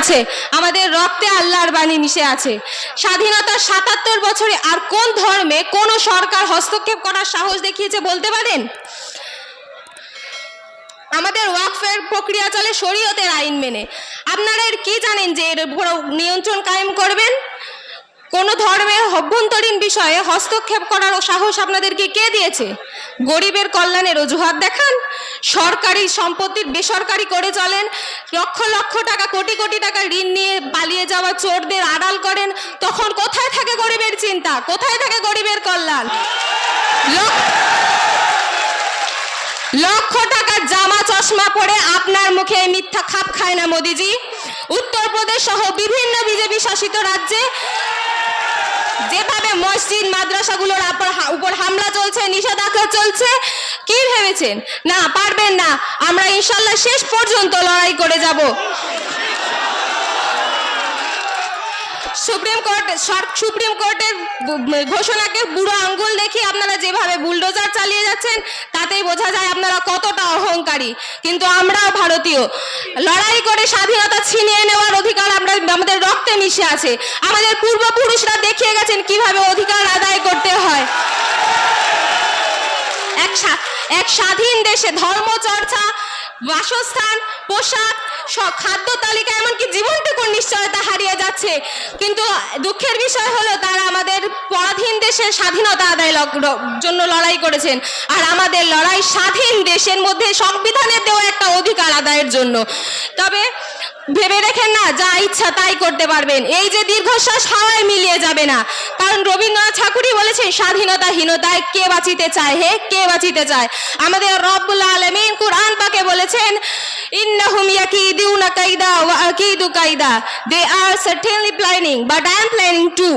আছে। আমাদের রক্তে আল্লাহর বাণী মিশে আছে। স্বাধীনতার সাতাত্তর বছরে আর কোন ধর্মে কোন সরকার হস্তক্ষেপ করার সাহস দেখিয়েছে বলতে পারেন? আমাদের ওয়াকফের প্রক্রিয়া চলে শরীয়তের আইন মেনে। আপনারা এর কি জানেন যে এর নিয়ন্ত্রণ কায়েম করবেন? কোন ধর্মের অভ্যন্তরীণ বিষয়ে হস্তক্ষেপ করার সাহস আপনাদেরকে কে দিয়েছে? গরিবের কল্যাণের অজুহাত দেখান। সরকারি সম্পত্তির বেসরকারি করে চলেন। লক্ষ লক্ষ টাকা, কোটি কোটি টাকা ঋণ নিয়ে পালিয়ে যাওয়া চোরদের আড়াল করেন। তখন কোথায় থাকে গরিবের চিন্তা? কোথায় থাকে গরিবের কল্যাণ? লক্ষ টাকার জামা চশমা পরে আপনার মুখে মিথ্যা খাপ খায় না মোদিজি। উত্তরপ্রদেশ সহ বিভিন্ন বিজেপি শাসিত রাজ্যে যেভাবে মসজিদ, মাদ্রাসাগুলোর উপর হামলা চলছে, নিষেধাজ্ঞা চলছে, কি ভেবেছেন? না, পারবেন না। আমরা ইনশাল্লাহ শেষ পর্যন্ত লড়াই করে যাব। সুপ্রিম কোর্ট সুপ্রিম কোর্টের ঘোষণাকে বুড়ো আঙ্গুল দেখি আপনারা যেভাবে বুলডোজার চালিয়ে যাচ্ছেন তাতেই বোঝা যায় আপনারা কতটা অহংকারী। কিন্তু আমরাও ভারতীয়। লড়াই করে স্বাধীনতা ছিনিয়ে নেওয়ার অধিকার আমরা, আমাদের রক্তে মিশে আছে। আমাদের পূর্বপুরুষরা দেখিয়ে গেছেন কীভাবে অধিকার আদায় করতে হয়। এক এক স্বাধীন দেশে ধর্মচর্চা বাসস্থান, পোশাক খাদ্য তালিকা, এমনকি জীবনটুকুর নিশ্চয়তা হারিয়ে যাচ্ছে। কিন্তু দুঃখের বিষয় হলো, তারা আমাদের পরাধীন দেশের স্বাধীনতা আদায় জন্য লড়াই করেছেন। আর আমাদের লড়াই স্বাধীন দেশের মধ্যে সংবিধানের দেওয়া একটা অধিকার আদায়ের জন্য। তবে ভেবে রেখেন না, যা ইচ্ছা তাই করতে পারবেন। এই যে দীর্ঘশ্বাস হাওয়ায় মিলিয়ে যাবে না। কারণ রবীন্দ্রনাথ ঠাকুরই বলেছেন, স্বাধীনতাহীনতায় কে বাঁচিতে চায় হে? কে বাঁচিতে চায়? আমাদের রব্বুল আলমিন কুরআন পাকে বলেছেন, ইন্নাহুম ইয়াকিদুনা কাইদা they are certainly planning but I am planning to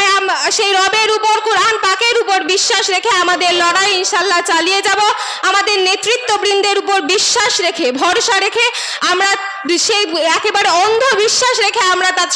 তাই সেই রবের উপর, কোরআন পাকের উপর বিশ্বাস রেখে আমাদের লড়াই ইনশাল্লাহ চালিয়ে যাব। আমাদের নেতৃত্ববৃন্দের উপর বিশ্বাস রেখে, ভরসা রেখে আমরা সেই একেবারে অন্ধ বিশ্বাস রেখে আমরা তার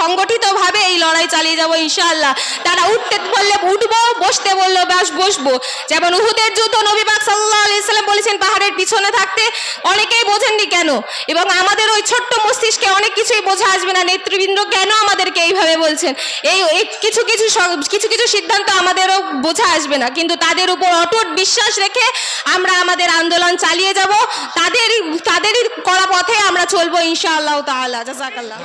সংগঠিতভাবে এই লড়াই চালিয়ে যাব ইনশাআল্লাহ। তারা উঠতে বললে উঠবো, বসতে বললে বাস বসবো। যেমন উহুদের যুদ্ধ নবী পাক সাল্লাহ আলাইসাল্লাম বলেছেন, পাহাড়ের পিছনে থাকতে অনেকেই বোঝেননি কেন? এবং আমাদের ওই ছোট্ট মস্তিষ্কে অনেক কিছুই বোঝা আসবে না। নেতৃবৃন্দ কেন আমাদেরকে এইভাবে বলছেন। এই কিছু কিছু কিছু কিছু সিদ্ধান্ত আমাদেরও বোঝা আসবে না। কিন্তু তাদের উপর অটুট বিশ্বাস রেখে আমরা আমাদের আন্দোলন চালিয়ে যাব। তাদেরই তাদেরই করা পথে আমরা চলবো ইনশাআল্লাহ তাআলা। জাজাকাল্লাহ